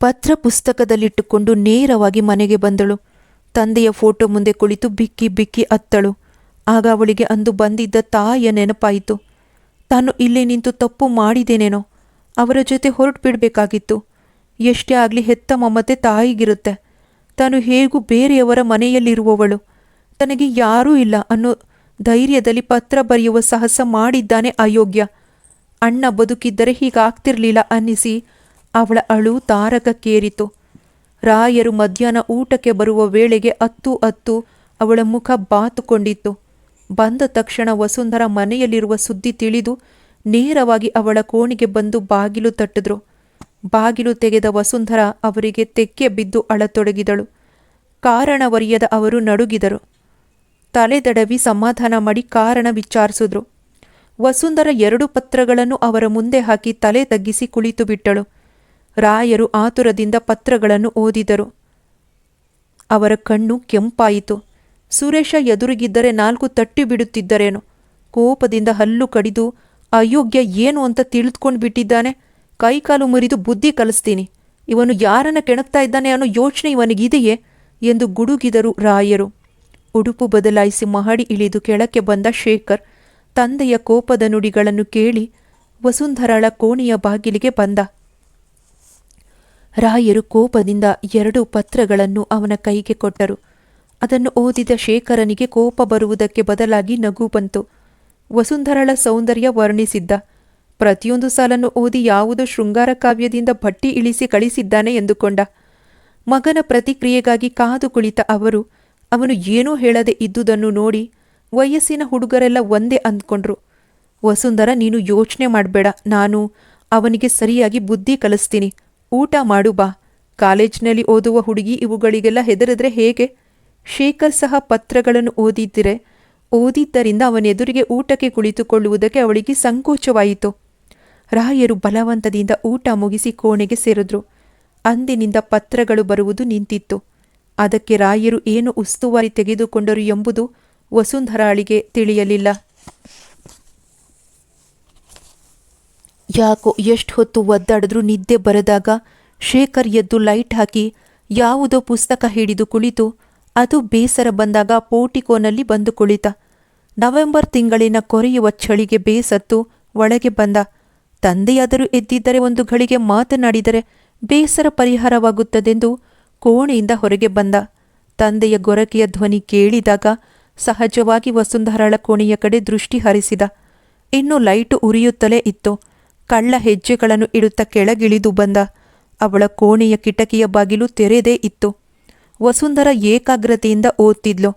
ಪತ್ರ ಪುಸ್ತಕದಲ್ಲಿಟ್ಟುಕೊಂಡು ನೇರವಾಗಿ ಮನೆಗೆ ಬಂದಳು. ತಂದೆಯ ಫೋಟೋ ಮುಂದೆ ಕುಳಿತು ಬಿಕ್ಕಿ ಬಿಕ್ಕಿ ಅತ್ತಳು. ಆಗ ಅವಳಿಗೆ ಅಂದು ಬಂದಿದ್ದ ತಾಯಿಯ ನೆನಪಾಯಿತು. ತಾನು ಇಲ್ಲಿ ನಿಂತು ತಪ್ಪು ಮಾಡಿದೇನೇನೋ, ಅವರ ಜೊತೆ ಹೊರಟು ಬಿಡಬೇಕಾಗಿತ್ತು ಎಷ್ಟೇ ಆಗಲಿ ಹೆತ್ತ ಮಮತೆ ತಾಯಿಗಿರುತ್ತೆ. ತಾನು ಹೇಗೂ ಬೇರೆಯವರ ಮನೆಯಲ್ಲಿರುವವಳು. ತನಗೆ ಯಾರೂ ಇಲ್ಲ ಅನ್ನೋ ಧೈರ್ಯದಲ್ಲಿ ಪತ್ರ ಬರೆಯುವ ಸಾಹಸ ಮಾಡಿದ್ದಾನೆ ಅಯೋಗ್ಯ. ಅಣ್ಣ ಬದುಕಿದ್ದರೆ ಹೀಗಾಗ್ತಿರ್ಲಿಲ್ಲ ಅನ್ನಿಸಿ ಅವಳ ಅಳು ತಾರಕಕ್ಕೇರಿತು. ರಾಯರು ಮಧ್ಯಾಹ್ನ ಊಟಕ್ಕೆ ಬರುವ ವೇಳೆಗೆ ಅತ್ತು ಅತ್ತು ಅವಳ ಮುಖ ಬಾತುಕೊಂಡಿತ್ತು. ಬಂದ ತಕ್ಷಣ ವಸುಂಧರ ಮನೆಯಲ್ಲಿರುವ ಸುದ್ದಿ ತಿಳಿದು ನೇರವಾಗಿ ಅವಳ ಕೋಣೆಗೆ ಬಂದು ಬಾಗಿಲು ತಟ್ಟಿದ್ರು. ಬಾಗಿಲು ತೆಗೆದ ವಸುಂಧರ ಅವರಿಗೆ ತೆಕ್ಕೆ ಬಿದ್ದು ಅಳತೊಡಗಿದಳು. ಕಾರಣವರಿಯದ ಅವರು ನಡುಗಿದರು. ತಲೆದಡವಿ ಸಮಾಧಾನ ಮಾಡಿ ಕಾರಣ ವಿಚಾರಿಸಿದ್ರು. ವಸುಂಧರ ಎರಡು ಪತ್ರಗಳನ್ನು ಅವರ ಮುಂದೆ ಹಾಕಿ ತಲೆ ತಗ್ಗಿಸಿ ಕುಳಿತು ಬಿಟ್ಟಳು ರಾಯರು ಆತುರದಿಂದ ಪತ್ರಗಳನ್ನು ಓದಿದರು. ಅವರ ಕಣ್ಣು ಕೆಂಪಾಯಿತು. ಸುರೇಶ ಎದುರಿಗಿದ್ದರೆ ನಾಲ್ಕು ತಟ್ಟಿ ಬಿಡುತ್ತಿದ್ದರೇನು? ಕೋಪದಿಂದ ಹಲ್ಲು ಕಡಿದು, ಅಯೋಗ್ಯ ಏನು ಅಂತ ತಿಳಿದುಕೊಂಡು ಬಿಟ್ಟಿದ್ದಾನೆ? ಕೈಕಾಲು ಮುರಿದು ಬುದ್ಧಿ ಕಲಿಸ್ತೀನಿ. ಇವನು ಯಾರನ್ನ ಕೆಣಕ್ತಾ ಇದ್ದಾನೆ ಅನ್ನೋ ಯೋಚನೆ ಇವನಿಗಿದೆಯೇ? ಎಂದು ಗುಡುಗಿದರು ರಾಯರು. ಉಡುಪು ಬದಲಾಯಿಸಿ ಮಹಡಿ ಇಳಿದು ಕೆಳಕ್ಕೆ ಬಂದ ಶೇಖರ್ ತಂದೆಯ ಕೋಪದ ನುಡಿಗಳನ್ನು ಕೇಳಿ ವಸುಂಧರಾಳ ಕೋಣೆಯ ಬಾಗಿಲಿಗೆ ಬಂದ. ರಾಯರು ಕೋಪದಿಂದ ಎರಡು ಪತ್ರಗಳನ್ನು ಅವನ ಕೈಗೆ ಕೊಟ್ಟರು. ಅದನ್ನು ಓದಿದ ಶೇಖರನಿಗೆ ಕೋಪ ಬರುವುದಕ್ಕೆ ಬದಲಾಗಿ ನಗು ಬಂತು. ವಸುಂಧರಳ ಸೌಂದರ್ಯ ವರ್ಣಿಸಿದ್ದ. ಪ್ರತಿಯೊಂದು ಸಾಲನ್ನು ಓದಿ ಯಾವುದೋ ಶೃಂಗಾರ ಕಾವ್ಯದಿಂದ ಭಟ್ಟಿ ಇಳಿಸಿ ಕಳಿಸಿದ್ದಾನೆ ಎಂದುಕೊಂಡ. ಮಗನ ಪ್ರತಿಕ್ರಿಯೆಗಾಗಿ ಕಾದು ಕುಳಿತ ಅವರು, ಅವನು ಏನೂ ಹೇಳದೆ ಇದ್ದುದನ್ನು ನೋಡಿ ವಯಸ್ಸಿನ ಹುಡುಗರೆಲ್ಲ ಒಂದೇ ಅಂದ್ಕೊಂಡ್ರು. ವಸುಂಧರ, ನೀನು ಯೋಚನೆ ಮಾಡಬೇಡ. ನಾನು ಅವನಿಗೆ ಸರಿಯಾಗಿ ಬುದ್ಧಿ ಕಲಿಸ್ತೀನಿ. ಊಟ ಮಾಡು ಬಾ. ಕಾಲೇಜ್ನಲ್ಲಿ ಓದುವ ಹುಡುಗಿ ಇವುಗಳಿಗೆಲ್ಲ ಹೆದರಿದ್ರೆ ಹೇಗೆ? ಶೇಖರ್ ಸಹ ಪತ್ರಗಳನ್ನು ಓದಿದ್ದರೆ. ಓದಿದ್ದರಿಂದ ಅವನೆದುರಿಗೆ ಊಟಕ್ಕೆ ಕುಳಿತುಕೊಳ್ಳುವುದಕ್ಕೆ ಅವಳಿಗೆ ಸಂಕೋಚವಾಯಿತು. ರಾಯರು ಬಲವಂತದಿಂದ ಊಟ ಮುಗಿಸಿ ಕೋಣೆಗೆ ಸೇರಿದ್ರು. ಅಂದಿನಿಂದ ಪತ್ರಗಳು ಬರುವುದು ನಿಂತಿತ್ತು. ಅದಕ್ಕೆ ರಾಯರು ಏನು ಉಸ್ತುವಾರಿ ತೆಗೆದುಕೊಂಡರು ಎಂಬುದು ವಸುಂಧರಾಳಿಗೆ ತಿಳಿಯಲಿಲ್ಲ. ಯಾಕೋ ಎಷ್ಟು ಹೊತ್ತು ಒದ್ದಾಡಿದ್ರೂ ನಿದ್ದೆ ಬರದಾಗ ಶೇಖರ್ ಎದ್ದು ಲೈಟ್ ಹಾಕಿ ಯಾವುದೋ ಪುಸ್ತಕ ಹಿಡಿದು ಕುಳಿತು, ಅದು ಬೇಸರ ಬಂದಾಗ ಪೋಟಿಕೋನಲ್ಲಿ ಬಂದು ಕುಳಿತ. ನವೆಂಬರ್ ತಿಂಗಳಿನ ಕೊರೆಯುವ ಚಳಿಗೆ ಬೇಸತ್ತು ಒಳಗೆ ಬಂದ. ತಂದೆಯಾದರೂ ಎದ್ದಿದ್ದರೆ ಒಂದು ಗಳಿಗೆ ಮಾತನಾಡಿದರೆ ಬೇಸರ ಪರಿಹಾರವಾಗುತ್ತದೆಂದು ಕೋಣೆಯಿಂದ ಹೊರಗೆ ಬಂದ. ತಂದೆಯ ಗೊರಕೆಯ ಧ್ವನಿ ಕೇಳಿದಾಗ ಸಹಜವಾಗಿ ವಸುಂಧರಾಳ ಕೋಣೆಯ ಕಡೆ ದೃಷ್ಟಿ ಹರಿಸಿದ. ಇನ್ನು ಲೈಟು ಉರಿಯುತ್ತಲೇ ಇತ್ತು. ಕಳ್ಳ ಹೆಜ್ಜೆಗಳನ್ನು ಇಡುತ್ತಾ ಕೆಳಗಿಳಿದು ಬಂದ. ಅವಳ ಕೋಣೆಯ ಕಿಟಕಿಯ ಬಾಗಿಲು ತೆರೆದೇ ಇತ್ತು. ವಸುಂಧರ ಏಕಾಗ್ರತೆಯಿಂದ ಓದ್ತಿದ್ಲು.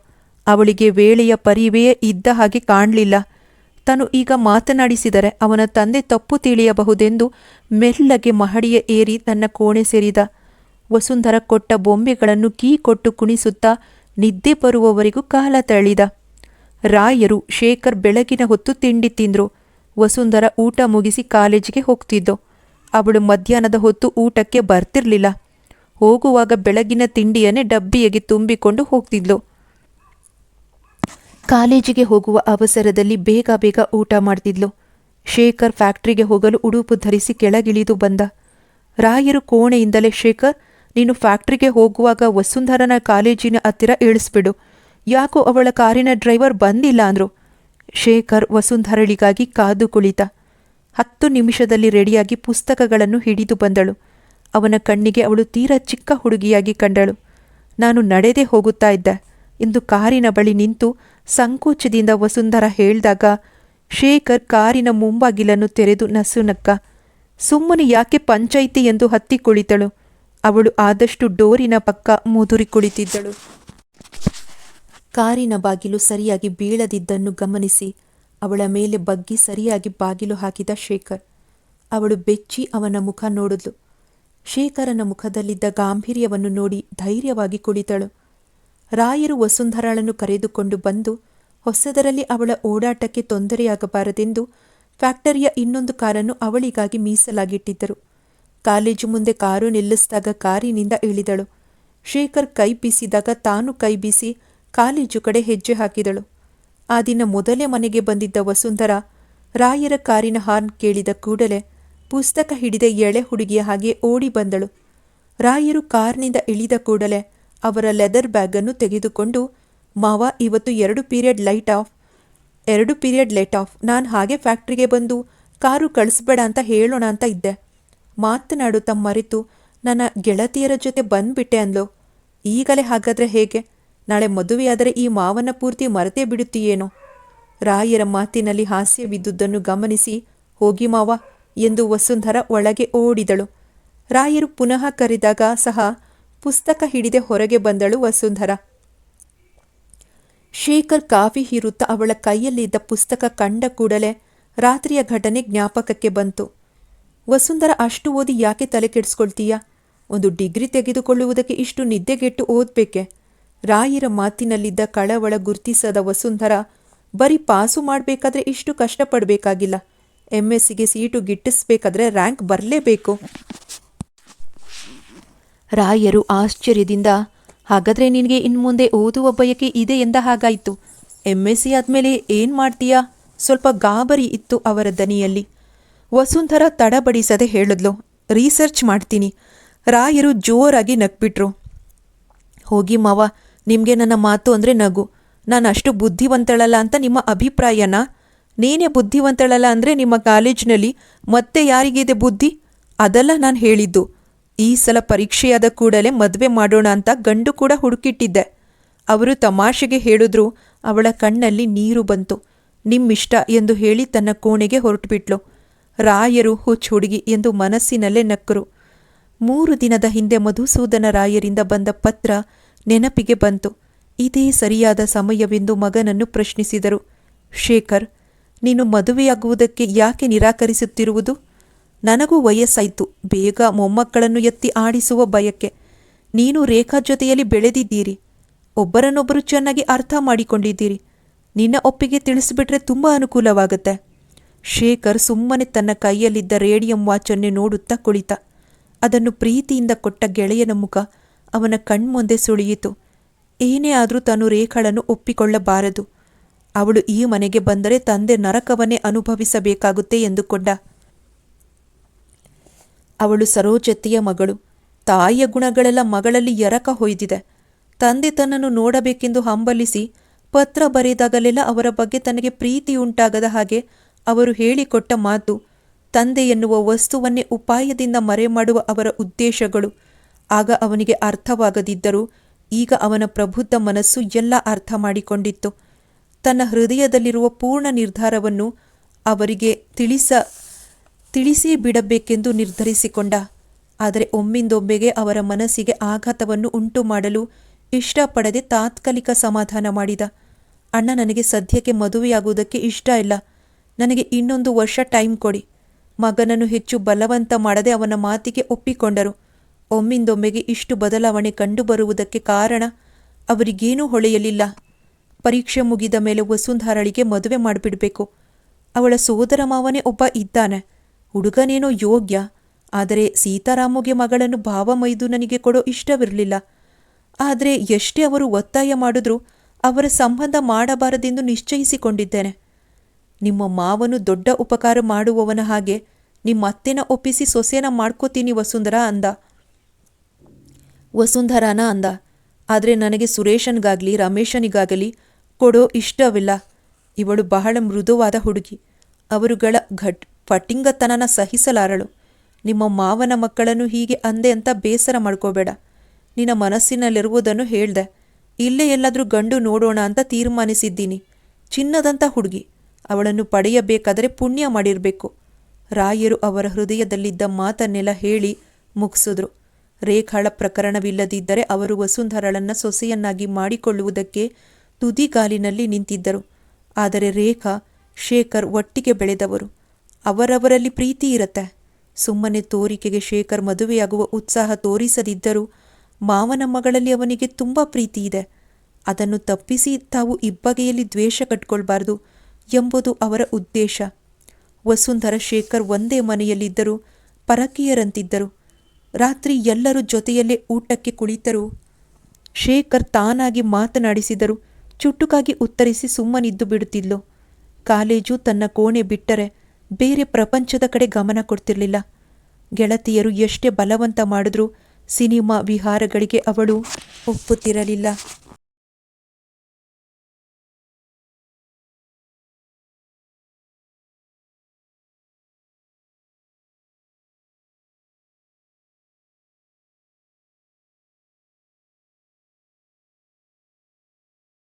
ಅವಳಿಗೆ ವೇಳೆಯ ಪರಿವೆಯೇ ಇದ್ದ ಹಾಗೆ ಕಾಣಲಿಲ್ಲ. ತಾನು ಈಗ ಮಾತನಾಡಿಸಿದರೆ ಅವನ ತಂದೆ ತಪ್ಪು ತಿಳಿಯಬಹುದೆಂದು ಮೆಲ್ಲಗೆ ಮಹಡಿಯ ಏರಿ ತನ್ನ ಕೋಣೆ ಸೇರಿದ. ವಸುಂಧರ ಕೊಟ್ಟ ಬೊಂಬೆಗಳನ್ನು ಕೀ ಕೊಟ್ಟು ಕುಣಿಸುತ್ತಾ ನಿದ್ದೆ ಬರುವವರೆಗೂ ಕಾಲ ತಳ್ಳಿದ. ರಾಯರು ಶೇಖರ್ ಬೆಳಗಿನ ಹೊತ್ತು ತಿಂಡಿ ತಿಂದ್ರು. ವಸುಂಧರ ಊಟ ಮುಗಿಸಿ ಕಾಲೇಜಿಗೆ ಹೋಗ್ತಿದ್ದು ಅವಳು ಮಧ್ಯಾಹ್ನದ ಹೊತ್ತು ಊಟಕ್ಕೆ ಬರ್ತಿರ್ಲಿಲ್ಲ. ಹೋಗುವಾಗ ಬೆಳಗಿನ ತಿಂಡಿಯನ್ನೇ ಡಬ್ಬಿಯಾಗಿ ತುಂಬಿಕೊಂಡು ಹೋಗ್ತಿದ್ಲು. ಕಾಲೇಜಿಗೆ ಹೋಗುವ ಅವಸರದಲ್ಲಿ ಬೇಗ ಬೇಗ ಊಟ ಮಾಡ್ತಿದ್ಲು. ಶೇಖರ್ ಫ್ಯಾಕ್ಟ್ರಿಗೆ ಹೋಗಲು ಉಡುಪು ಧರಿಸಿ ಕೆಳಗಿಳಿದು ಬಂದ. ರಾಯರು ಕೋಣೆಯಿಂದಲೇ, ಶೇಖರ್, ನೀನು ಫ್ಯಾಕ್ಟ್ರಿಗೆ ಹೋಗುವಾಗ ವಸುಂಧರನ ಕಾಲೇಜಿನ ಹತ್ತಿರ ಇಳಿಸ್ಬಿಡು. ಯಾಕೋ ಅವಳ ಕಾರಿನ ಡ್ರೈವರ್ ಬಂದಿಲ್ಲ ಅಂದ್ರು. ಶೇಖರ್ ವಸುಂಧರಳಿಗಾಗಿ ಕಾದು ಕುಳಿತ. ಹತ್ತು ನಿಮಿಷದಲ್ಲಿ ರೆಡಿಯಾಗಿ ಪುಸ್ತಕಗಳನ್ನು ಹಿಡಿದು ಬಂದಳು. ಅವನ ಕಣ್ಣಿಗೆ ಅವಳು ತೀರಾ ಚಿಕ್ಕ ಹುಡುಗಿಯಾಗಿ ಕಂಡಳು. ನಾನು ನಡೆದೇ ಹೋಗುತ್ತಾ ಇದ್ದೆ. ಎಂದು ಕಾರಿನ ಬಳಿ ನಿಂತು ಸಂಕೋಚದಿಂದ ವಸುಂಧರ ಹೇಳ್ದಾಗ, ಶೇಖರ್ ಕಾರಿನ ಮುಂಬಾಗಿಲನ್ನು ತೆರೆದು ನಸುನಕ್ಕ ಸುಮ್ಮನೆ ಯಾಕೆ ಪಂಚಾಯಿತಿ ಎಂದು ಹತ್ತಿ ಕುಳಿತಳು. ಅವಳು ಆದಷ್ಟು ಡೋರಿನ ಪಕ್ಕ ಮುದುರಿ ಕುಳಿತಿದ್ದಳು. ಕಾರಿನ ಬಾಗಿಲು ಸರಿಯಾಗಿ ಬೀಳದಿದ್ದನ್ನು ಗಮನಿಸಿ, ಅವಳ ಮೇಲೆ ಬಗ್ಗಿ ಸರಿಯಾಗಿ ಬಾಗಿಲು ಹಾಕಿದ ಶೇಖರ್. ಅವಳು ಬೆಚ್ಚಿ ಅವನ ಮುಖ ನೋಡಿದ್ಲು. ಶೇಖರನ ಮುಖದಲ್ಲಿದ್ದ ಗಾಂಭೀರ್ಯವನ್ನು ನೋಡಿ ಧೈರ್ಯವಾಗಿ ಕುಳಿತಳು. ರಾಯರು ವಸುಂಧರಾಳನ್ನು ಕರೆದುಕೊಂಡು ಬಂದು, ಹೊಸದರಲ್ಲಿ ಅವಳ ಓಡಾಟಕ್ಕೆ ತೊಂದರೆಯಾಗಬಾರದೆಂದು ಫ್ಯಾಕ್ಟರಿಯ ಇನ್ನೊಂದು ಕಾರನ್ನು ಅವಳಿಗಾಗಿ ಮೀಸಲಾಗಿಟ್ಟಿದ್ದರು. ಕಾಲೇಜು ಮುಂದೆ ಕಾರು ನಿಲ್ಲಿಸಿದಾಗ ಕಾರಿನಿಂದ ಇಳಿದಳು. ಶೇಖರ್ ಕೈ ಬೀಸಿದಾಗ ತಾನು ಕೈ ಬೀಸಿ ಕಾಲೇಜು ಕಡೆ ಹೆಜ್ಜೆ ಹಾಕಿದಳು. ಆ ದಿನ ಮೊದಲೇ ಮನೆಗೆ ಬಂದಿದ್ದ ವಸುಂಧರ ರಾಯರ ಕಾರಿನ ಹಾರ್ನ್ ಕೇಳಿದ ಕೂಡಲೇ ಪುಸ್ತಕ ಹಿಡಿದ ಎಳೆ ಹುಡುಗಿಯ ಹಾಗೆ ಓಡಿ ಬಂದಳು. ರಾಯರು ಕಾರ್ನಿಂದ ಇಳಿದ ಕೂಡಲೇ ಅವರ ಲೆದರ್ ಬ್ಯಾಗನ್ನು ತೆಗೆದುಕೊಂಡು, ಮಾವ, ಇವತ್ತು ಎರಡು ಪೀರಿಯಡ್ ಲೈಟ್ ಆಫ್, ಎರಡು ಪೀರಿಯಡ್ ಲೈಟ್ ಆಫ್, ನಾನು ಹಾಗೆ ಫ್ಯಾಕ್ಟ್ರಿಗೆ ಬಂದು ಕಾರು ಕಳಿಸ್ಬೇಡ ಅಂತ ಹೇಳೋಣ ಅಂತ ಇದ್ದೆ. ತಮ್ಮ ಮರೆತು ನನ್ನ ಗೆಳತಿಯರ ಜೊತೆ ಬಂದ್ಬಿಟ್ಟೆ ಅಂದ್ಲು. ಈಗಲೇ ಹಾಗಾದ್ರೆ ಹೇಗೆ? ನಾಳೆ ಮದುವೆಯಾದರೆ ಈ ಮಾವನ ಪೂರ್ತಿ ಮರೆತೇ ಬಿಡುತ್ತೀಯೇನೋ? ರಾಯರ ಮಾತಿನಲ್ಲಿ ಹಾಸ್ಯವಿದ್ದುದನ್ನು ಗಮನಿಸಿ, ಹೋಗಿ ಮಾವ ಎಂದು ವಸುಂಧರ ಒಳಗೆ ಓಡಿದಳು. ರಾಯರು ಪುನಃ ಕರೆದಾಗ ಸಹ ಪುಸ್ತಕ ಹಿಡಿದೆ ಹೊರಗೆ ಬಂದಳು ವಸುಂಧರ. ಶೇಖರ್ ಕಾಫಿ ಹೀರುತ್ತಾ ಅವಳ ಕೈಯಲ್ಲಿದ್ದ ಪುಸ್ತಕ ಕಂಡ ಕೂಡಲೇ ರಾತ್ರಿಯ ಘಟನೆ ಜ್ಞಾಪಕಕ್ಕೆ ಬಂತು. ವಸುಂಧರ, ಅಷ್ಟು ಓದಿ ಯಾಕೆ ತಲೆ ಕೆಡಿಸ್ಕೊಳ್ತೀಯ? ಒಂದು ಡಿಗ್ರಿ ತೆಗೆದುಕೊಳ್ಳುವುದಕ್ಕೆ ಇಷ್ಟು ನಿದ್ದೆಗೆಟ್ಟು ಓದ್ಬೇಕೆ? ರಾಯರ ಮಾತಿನಲ್ಲಿದ್ದ ಕಳವಳ ಗುರ್ತಿಸದ ವಸುಂಧರ, ಬರೀ ಪಾಸು ಮಾಡಬೇಕಾದ್ರೆ ಇಷ್ಟು ಕಷ್ಟಪಡಬೇಕಾಗಿಲ್ಲ. ಎಂ ಎಸ್ಸಿಗೆ ಸೀಟು ಗಿಟ್ಟಿಸ್ಬೇಕಾದ್ರೆ ರ್ಯಾಂಕ್ ಬರಲೇಬೇಕು. ರಾಯರು ಆಶ್ಚರ್ಯದಿಂದ, ಹಾಗಾದ್ರೆ ನಿನಗೆ ಇನ್ಮುಂದೆ ಓದುವ ಬಯಕೆ ಇದೆ ಎಂದ ಹಾಗಾಯಿತು. ಎಂ ಎಸ್ ಸಿ ಆದಮೇಲೆ ಏನು ಮಾಡ್ತೀಯಾ? ಸ್ವಲ್ಪ ಗಾಬರಿ ಇತ್ತು ಅವರ ದನಿಯಲ್ಲಿ. ವಸುಂಧರ ತಡಬಡಿಸದೆ ಹೇಳಿದ್ಲು, ರಿಸರ್ಚ್ ಮಾಡ್ತೀನಿ. ರಾಯರು ಜೋರಾಗಿ ನಗ್ಬಿಟ್ರು. ಹೋಗಿ ಮಾವ ನಿಮಗೆ ನನ್ನ ಮಾತು ಅಂದರೆ ನಗು. ನಾನು ಅಷ್ಟು ಬುದ್ಧಿವಂತಳಲ್ಲ ಅಂತ ನಿಮ್ಮ ಅಭಿಪ್ರಾಯನಾ? ನೀನೇ ಬುದ್ಧಿವಂತಳಲ್ಲ ಅಂದರೆ ನಿಮ್ಮ ಕಾಲೇಜ್ನಲ್ಲಿ ಮತ್ತೆ ಯಾರಿಗಿದೆ ಬುದ್ಧಿ? ಅದೆಲ್ಲ ನಾನು ಹೇಳಿದ್ದು. ಈ ಸಲ ಪರೀಕ್ಷೆಯಾದ ಕೂಡಲೇ ಮದುವೆ ಮಾಡೋಣ ಅಂತ ಗಂಡು ಕೂಡ ಹುಡುಕಿಟ್ಟಿದ್ದೆ. ಅವರು ತಮಾಷೆಗೆ ಹೇಳಿದ್ರು, ಅವಳ ಕಣ್ಣಲ್ಲಿ ನೀರು ಬಂತು. ನಿಮ್ಮಿಷ್ಟ ಎಂದು ಹೇಳಿ ತನ್ನ ಕೋಣೆಗೆ ಹೊರಟುಬಿಟ್ಲು. ರಾಯರು ಹುಚ್ಚು ಹುಡುಗಿ ಎಂದು ಮನಸ್ಸಿನಲ್ಲೇ ನಕ್ಕರು. ಮೂರು ದಿನದ ಹಿಂದೆ ಮಧುಸೂದನ ರಾಯರಿಂದ ಬಂದ ಪತ್ರ ನೆನಪಿಗೆ ಬಂತು. ಇದೇ ಸರಿಯಾದ ಸಮಯವೆಂದು ಮಗನನ್ನು ಪ್ರಶ್ನಿಸಿದರು. ಶೇಖರ್, ನೀನು ಮದುವೆಯಾಗುವುದಕ್ಕೆ ಯಾಕೆ ನಿರಾಕರಿಸುತ್ತಿರುವುದು? ನನಗೂ ವಯಸ್ಸಾಯ್ತು. ಬೇಗ ಮೊಮ್ಮಕ್ಕಳನ್ನು ಎತ್ತಿ ಆಡಿಸುವ ಬಯಕೆ. ನೀನು ರೇಖಾ ಜೊತೆಯಲ್ಲಿ ಬೆಳೆದಿದ್ದೀರಿ. ಒಬ್ಬರನ್ನೊಬ್ಬರು ಚೆನ್ನಾಗಿ ಅರ್ಥ ಮಾಡಿಕೊಂಡಿದ್ದೀರಿ. ನಿನ್ನ ಒಪ್ಪಿಗೆ ತಿಳಿಸಿಬಿಟ್ರೆ ತುಂಬ ಅನುಕೂಲವಾಗುತ್ತೆ. ಶೇಖರ್ ಸುಮ್ಮನೆ ತನ್ನ ಕೈಯಲ್ಲಿದ್ದ ರೇಡಿಯಂ ವಾಚನ್ನೇ ನೋಡುತ್ತಾ ಕುಳಿತ. ಅದನ್ನು ಪ್ರೀತಿಯಿಂದ ಕೊಟ್ಟ ಗೆಳೆಯನ ಮುಖ ಅವನ ಕಣ್ಮುಂದೆ ಸುಳಿಯಿತು. ಏನೇ ಆದರೂ ತಾನು ರೇಖಳನ್ನು ಒಪ್ಪಿಕೊಳ್ಳಬಾರದು. ಅವಳು ಈ ಮನೆಗೆ ಬಂದರೆ ತಂದೆ ನರಕವನ್ನೇ ಅನುಭವಿಸಬೇಕಾಗುತ್ತೆ ಎಂದುಕೊಂಡ. ಅವಳು ಸರೋಜತಿಯ ಮಗಳು. ತಾಯಿಯ ಗುಣಗಳೆಲ್ಲ ಮಗಳಲ್ಲಿ ಎರಕ ಹೊಯ್ದಿದೆ. ತಂದೆ ತನ್ನನ್ನು ನೋಡಬೇಕೆಂದು ಹಂಬಲಿಸಿ ಪತ್ರ ಬರೆದಾಗಲೆಲ್ಲ ಅವರ ಬಗ್ಗೆ ತನಗೆ ಪ್ರೀತಿ ಉಂಟಾಗದ ಹಾಗೆ ಅವರು ಹೇಳಿಕೊಟ್ಟ ಮಾತು, ತಂದೆ ಎನ್ನುವ ವಸ್ತುವನ್ನೇ ಉಪಾಯದಿಂದ ಮರೆಮಾಡುವ ಅವರ ಉದ್ದೇಶಗಳು. ಆಗ ಅವನಿಗೆ ಅರ್ಥವಾಗದಿದ್ದರೂ ಈಗ ಅವನ ಪ್ರಬುದ್ಧ ಮನಸ್ಸು ಎಲ್ಲ ಅರ್ಥ ಮಾಡಿಕೊಂಡಿತ್ತು. ತನ್ನ ಹೃದಯದಲ್ಲಿರುವ ಪೂರ್ಣ ನಿರ್ಧಾರವನ್ನು ಅವರಿಗೆ ತಿಳಿಸ, ತಿಳಿಸಿ ಬಿಡಬೇಕೆಂದು ನಿರ್ಧರಿಸಿಕೊಂಡ. ಆದರೆ ಒಮ್ಮಿಂದೊಮ್ಮೆಗೆ ಅವರ ಮನಸ್ಸಿಗೆ ಆಘಾತವನ್ನು ಉಂಟು ಮಾಡಲು ಇಷ್ಟಪಡದೆ ತಾತ್ಕಾಲಿಕ ಸಮಾಧಾನ ಮಾಡಿದ. ಅಣ್ಣ ನನಗೆ ಸದ್ಯಕ್ಕೆ ಮದುವೆಯಾಗುವುದಕ್ಕೆ ಇಷ್ಟ ಇಲ್ಲ. ನನಗೆ ಇನ್ನೊಂದು ವರ್ಷ ಟೈಮ್ ಕೊಡಿ. ಮಗನನ್ನು ಹೆಚ್ಚು ಬಲವಂತ ಮಾಡದೆ ಅವನ ಮಾತಿಗೆ ಒಪ್ಪಿಕೊಂಡರು. ಒಮ್ಮಿಂದೊಮ್ಮೆಗೆ ಇಷ್ಟು ಬದಲಾವಣೆ ಕಂಡುಬರುವುದಕ್ಕೆ ಕಾರಣ ಅವರಿಗೇನೂ ಹೊಳೆಯಲಿಲ್ಲ. ಪರೀಕ್ಷೆ ಮುಗಿದ ಮೇಲೆ ವಸುಂಧಾರಳಿಗೆ ಮದುವೆ ಮಾಡಿಬಿಡಬೇಕು. ಅವಳ ಸೋದರ ಮಾವನೇ ಒಬ್ಬ ಇದ್ದಾನೆ. ಹುಡುಗನೇನೋ ಯೋಗ್ಯ. ಆದರೆ ಸೀತಾರಾಮುಗೆ ಮಗಳನ್ನು ಭಾವ ಮೈದುನನಿಗೆ ಕೊಡೋ ಇಷ್ಟವಿರಲಿಲ್ಲ. ಆದರೆ ಎಷ್ಟೇ ಅವರು ಒತ್ತಾಯ ಮಾಡಿದ್ರು ಅವರ ಸಂಬಂಧ ಮಾಡಬಾರದೆಂದು ನಿಶ್ಚಯಿಸಿಕೊಂಡಿದ್ದೇನೆ. ನಿಮ್ಮ ಮಾವನು ದೊಡ್ಡ ಉಪಕಾರ ಮಾಡುವವನ ಹಾಗೆ ನಿಮ್ಮ ಅತ್ತೆನ ಒಪ್ಪಿಸಿ ಸೊಸೆನ ಮಾಡ್ಕೋತೀನಿ ವಸುಂಧರ ಅಂದ. ವಸುಂಧರಾನ ಅಂದ. ಆದರೆ ನನಗೆ ಸುರೇಶನಿಗಾಗಲಿ, ರಮೇಶನಿಗಾಗಲಿ ಕೊಡೋ ಇಷ್ಟವಿಲ್ಲ. ಇವಳು ಬಹಳ ಮೃದುವಾದ ಹುಡುಗಿ. ಅವರುಗಳ ಘಟ್ ಫಟಿಂಗತನನ ಸಹಿಸಲಾರಳು. ನಿಮ್ಮ ಮಾವನ ಮಕ್ಕಳನ್ನು ಹೀಗೆ ಅಂದೆ ಅಂತ ಬೇಸರ ಮಾಡ್ಕೋಬೇಡ. ನಿನ್ನ ಮನಸ್ಸಿನಲ್ಲಿರುವುದನ್ನು ಹೇಳ್ದೆ. ಇಲ್ಲೇ ಎಲ್ಲಾದರೂ ಗಂಡು ನೋಡೋಣ ಅಂತ ತೀರ್ಮಾನಿಸಿದ್ದೀನಿ. ಚಿನ್ನದಂಥ ಹುಡುಗಿ. ಅವಳನ್ನು ಪಡೆಯಬೇಕಾದರೆ ಪುಣ್ಯ ಮಾಡಿರಬೇಕು. ರಾಯರು ಅವರ ಹೃದಯದಲ್ಲಿದ್ದ ಮಾತನ್ನೆಲ್ಲ ಹೇಳಿ ಮುಗಿಸಿದ್ರು. ರೇಖಾಳ ಪ್ರಕರಣವಿಲ್ಲದಿದ್ದರೆ ಅವರು ವಸುಂಧರಳನ್ನ ಸೊಸೆಯನ್ನಾಗಿ ಮಾಡಿಕೊಳ್ಳುವುದಕ್ಕೆ ತುದಿಗಾಲಿನಲ್ಲಿ ನಿಂತಿದ್ದರು. ಆದರೆ ರೇಖಾ, ಶೇಖರ್ ಒಟ್ಟಿಗೆ ಬೆಳೆದವರು. ಅವರವರಲ್ಲಿ ಪ್ರೀತಿ ಇರತ್ತೆ. ಸುಮ್ಮನೆ ತೋರಿಕೆಗೆ ಶೇಖರ್ ಮದುವೆಯಾಗುವ ಉತ್ಸಾಹ ತೋರಿಸದಿದ್ದರೂ ಮಾವನ ಮಗಳಲ್ಲಿ ಅವನಿಗೆ ತುಂಬ ಪ್ರೀತಿ ಇದೆ. ಅದನ್ನು ತಪ್ಪಿಸಿ ತಾವು ಇಬ್ಬಗೆಯಲ್ಲಿ ದ್ವೇಷ ಕಟ್ಕೊಳ್ಬಾರ್ದು ಎಂಬುದು ಅವರ ಉದ್ದೇಶ. ವಸುಂಧರ ಶೇಖರ್ ಒಂದೇ ಮನೆಯಲ್ಲಿದ್ದರೂ ಪರಕೀಯರಂತಿದ್ದರು. ರಾತ್ರಿ ಎಲ್ಲರೂ ಜೊತೆಯಲ್ಲೇ ಊಟಕ್ಕೆ ಕುಳಿತರು. ಶೇಖರ್ ತಾನಾಗಿ ಮಾತನಾಡಿಸಿದರು, ಚುಟುಕಾಗಿ ಉತ್ತರಿಸಿ ಸುಮ್ಮನಿದ್ದು ಬಿಡುತ್ತಿದ್ಲು. ಕಾಲೇಜು ತನ್ನ ಕೋಣೆ ಬಿಟ್ಟರೆ ಬೇರೆ ಪ್ರಪಂಚದ ಕಡೆ ಗಮನ ಕೊಡ್ತಿರಲಿಲ್ಲ. ಗೆಳತಿಯರು ಎಷ್ಟೇ ಬಲವಂತ ಮಾಡಿದ್ರೂ ಸಿನಿಮಾ ವಿಹಾರಗಳಿಗೆ ಅವಳು ಒಪ್ಪುತ್ತಿರಲಿಲ್ಲ.